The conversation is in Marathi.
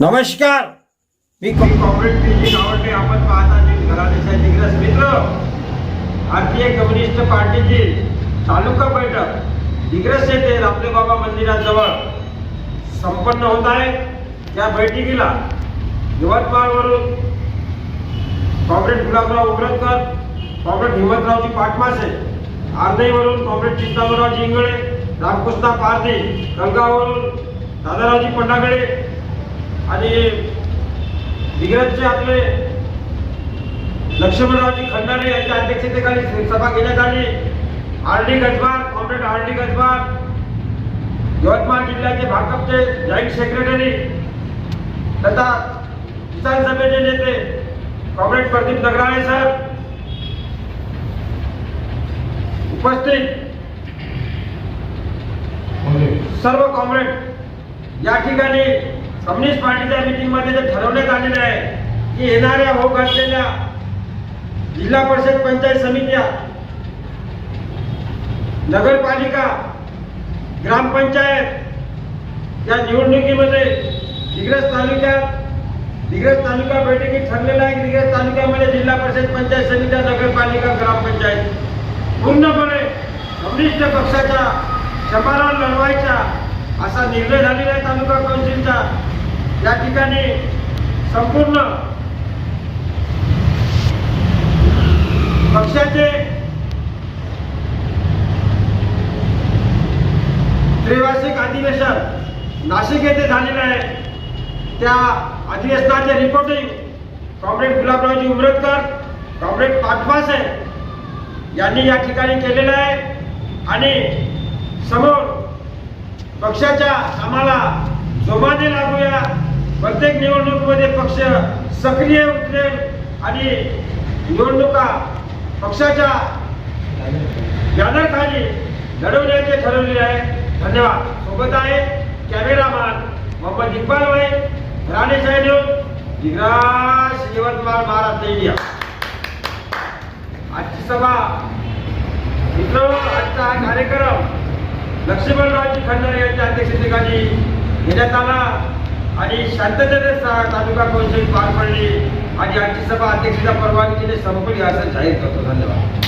नमस्कार. मी कॉम्रेड पी जी आपण पाहता जी घराण्याच्या दिग्रस मित्र भारतीय कम्युनिस्ट पार्टीची तालुका बैठक. दिग्रस येथे रामदेव बाबा मंदिराजवळ संपन्न होत आहे. त्या बैठकीला यवतमाळवरून कॉम्रेड गुलाबराव उमरतकर कॉम्रेड हिम्मतरावजी पाटमासे आर्दईवरून कॉम्रेड चित्तावररावजी इंगळे रामकृष्णा पारदे गंगावरून दादारावजी पंडागळे आणि दिग्रजचे आपले लक्ष्मणरावजी खंडारे यांच्या अध्यक्षतेखाली सभा घेण्यात आली. R D Gajbar comrade R D Gajbar Yavatmal जिल्ह्याचे भाकपचे जॉईंट सेक्रेटरी तथा किसान सभेचे नेते कॉम्रेड प्रदीप नगराळे सर उपस्थित सर्व कॉम्रेड या ठिकाणी कम्युनिस्ट पार्टीच्या मीटिंगमध्ये जे ठरवण्यात आलेलं आहे की येणाऱ्या होत असलेल्या जिल्हा परिषद पंचायत समित्या नगरपालिका ग्रामपंचायत या निवडणुकीमध्ये दिग्रस तालुक्यात दिग्रस तालुका बैठकीत ठरलेला आहे की दिग्रस तालुक्यामध्ये जिल्हा परिषद पंचायत समित्या नगरपालिका ग्रामपंचायत पूर्णपणे कम्युनिस्ट पक्षाच्या समारोह लढवायचा असा निर्णय झालेला आहे तालुका कौन्सिलचा ठिकाणी संपूर्ण पक्षाचे त्रिवार्षिक अधिवेशन नाशिक येथे झालेलं आहे. त्या अधिवेशनाचे reporting comrade Gulabraoji Umaratkar comrade Pathvase यांनी या ठिकाणी केलेलं आहे. आणि समोर पक्षाच्या आम्हाला जोमाने प्रत्येक निवडणुकीमध्ये पक्ष सक्रिय उतरेल आणि निवडणुका पक्षाच्या बॅनरखाली लढवण्याचे ठरवलेले आहे. धन्यवाद. सोबत आहे कॅमेरामॅन मोहम्मद इक्बाल भाई राणे साहेब दिग्रास यवतमाळ महाराष्ट्र इंडिया. आजची सभा मित्र आजचा हा कार्यक्रम लक्ष्मणरावजी खंडारे यांच्या अध्यक्षतेखाली घेण्यात आला. आणि शांततेने सा- तालुका कौन्सिल पार पडली. आणि आमची सभा अध्यक्षता परवानगीने संपली असं जाहीर करतो. धन्यवाद.